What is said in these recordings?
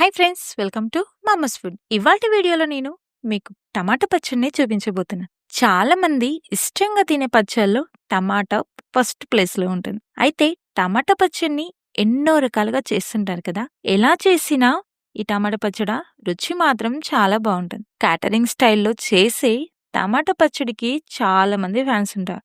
Hi friends welcome to mama's food. ఇవాటి వీడియోలో నేను మీకు టమాటా పచ్చడిని చూపించబోతున్నా. చాలా మంది ఇష్టంగా తినే పచ్చళ్ళలో టమాటా ఫస్ట్ ప్లేస్లో ఉంటుంది. అయితే టమాటా పచ్చడిని ఎన్నో రకాలుగా చేస్తుంటారు కదా? ఎలా చేసినా ఈ టమాటా పచ్చడి రుచి మాత్రం చాలా బాగుంటుంది. క్యాటరింగ్ స్టైల్లో చేసే టమాటా పచ్చడికి చాలా మంది ఫ్యాన్స్ ఉంటారు.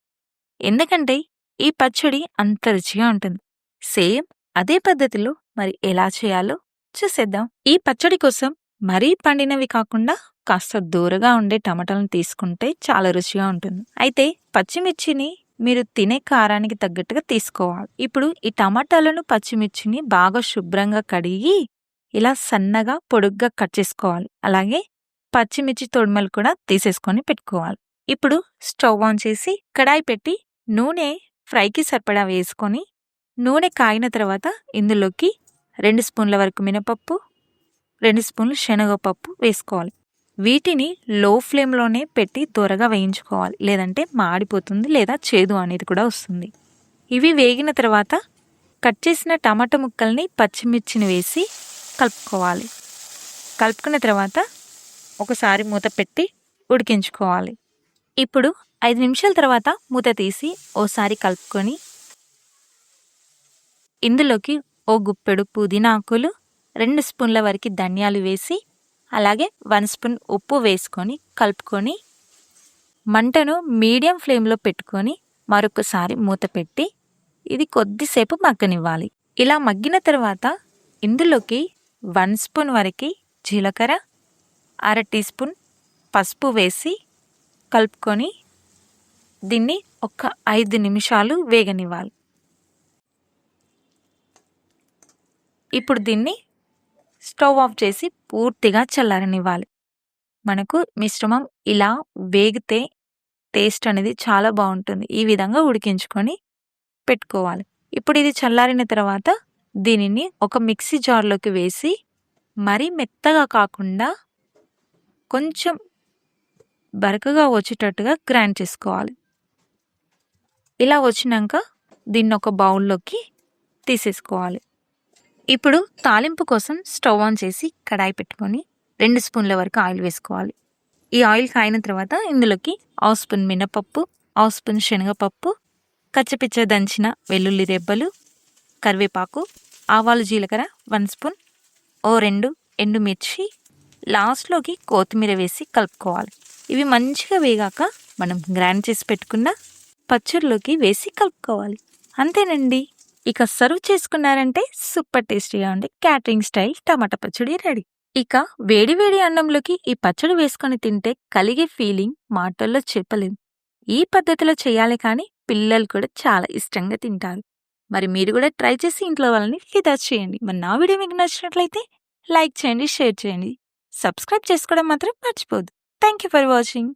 ఎందుకంటే ఈ పచ్చడి అంత రుచిగా ఉంటుంది. సేమ్ అదే పద్ధతిలో మరి ఎలా చేయాలో చూసేద్దాం. ఈ పచ్చడి కోసం మరీ పండినవి కాకుండా కాస్త దూరగా ఉండే టమాటాలను తీసుకుంటే చాలా రుచిగా ఉంటుంది. అయితే పచ్చిమిర్చిని మీరు తినే కారానికి తగ్గట్టుగా తీసుకోవాలి. ఇప్పుడు ఈ టమాటాలను పచ్చిమిర్చిని బాగా శుభ్రంగా కడిగి ఇలా సన్నగా పొడుగ్గా కట్ చేసుకోవాలి. అలాగే పచ్చిమిర్చి తొడిమలు కూడా తీసేసుకొని పెట్టుకోవాలి. ఇప్పుడు స్టవ్ ఆన్ చేసి కడాయి పెట్టి నూనె ఫ్రైకి సరిపడా వేసుకొని నూనె కాగిన తర్వాత ఇందులోకి రెండు స్పూన్ల వరకు మినపప్పు రెండు స్పూన్లు శనగపప్పు వేసుకోవాలి. వీటిని లో ఫ్లేమ్లోనే పెట్టి త్వరగా వేయించుకోవాలి. లేదంటే మాడిపోతుంది లేదా చేదు అనేది కూడా వస్తుంది. ఇవి వేగిన తర్వాత కట్ చేసిన టమాటా ముక్కల్ని పచ్చిమిర్చిని వేసి కలుపుకోవాలి. కలుపుకున్న తర్వాత ఒకసారి మూత పెట్టి ఉడికించుకోవాలి. ఇప్పుడు ఐదు నిమిషాల తర్వాత మూత తీసి ఓసారి కలుపుకొని ఇందులోకి ఓ గుప్పెడు పుదీనాకులు రెండు స్పూన్ల వరకు ధనియాలు వేసి అలాగే వన్ స్పూన్ ఉప్పు వేసుకొని కలుపుకొని మంటను మీడియం ఫ్లేమ్లో పెట్టుకొని మరొకసారి మూత పెట్టి ఇది కొద్దిసేపు మగ్గనివ్వాలి. ఇలా మగ్గిన తర్వాత ఇందులోకి వన్ స్పూన్ వరకు జీలకర్ర అర టీ స్పూన్ పసుపు వేసి కలుపుకొని దీన్ని ఒక ఐదు నిమిషాలు వేగనివ్వాలి. ఇప్పుడు దీన్ని స్టవ్ ఆఫ్ చేసి పూర్తిగా చల్లారనివ్వాలి. మనకు మిశ్రమం ఇలా వేగితే టేస్ట్ అనేది చాలా బాగుంటుంది. ఈ విధంగా ఉడికించుకొని పెట్టుకోవాలి. ఇప్పుడు ఇది చల్లారిన తర్వాత దీనిని ఒక మిక్సీ జార్లోకి వేసి మరీ మెత్తగా కాకుండా కొంచెం బరకగా వచ్చేటట్టుగా గ్రైండ్ చేసుకోవాలి. ఇలా వచ్చినాక దీన్ని ఒక బౌల్లోకి తీసేసుకోవాలి. ఇప్పుడు తాలింపు కోసం స్టవ్ ఆన్ చేసి కడాయి పెట్టుకొని రెండు స్పూన్ల వరకు ఆయిల్ వేసుకోవాలి. ఈ ఆయిల్ కాయిన తర్వాత ఇందులోకి హాఫ్ స్పూన్ మినపప్పు హాఫ్ స్పూన్ శనగపప్పు కచ్చపిచ్చ దంచిన వెల్లుల్లి రెబ్బలు కరివేపాకు ఆవాలు జీలకర్ర వన్ స్పూన్ ఓ రెండు ఎండుమిర్చి. లాస్ట్లోకి కొత్తిమీర వేసి కలుపుకోవాలి. ఇవి మంచిగా వేగాక మనం గ్రైండ్ చేసి పెట్టుకున్న పచ్చడిలోకి వేసి కలుపుకోవాలి. అంతేనండి. ఇక సర్వ్ చేసుకున్నారంటే సూపర్ టేస్టీగా ఉండే క్యాటరింగ్ స్టైల్ టమాటా పచ్చడి రెడీ. ఇక వేడివేడి అన్నంలోకి ఈ పచ్చడి వేసుకొని తింటే కలిగే ఫీలింగ్ మాటల్లో చెప్పలేము ఈ పద్ధతిలో చేయాలి కానీ పిల్లలు కూడా చాలా ఇష్టంగా తింటారు. మరి మీరు కూడా ట్రై చేసి ఇంట్లో వాళ్ళని ఫిదా చేయండి. మరి నా వీడియో మీకు నచ్చినట్లయితే లైక్ చేయండి షేర్ చేయండి. సబ్స్క్రైబ్ చేసుకోవడం మాత్రం మర్చిపోదు థ్యాంక్ యూ ఫర్ వాచింగ్.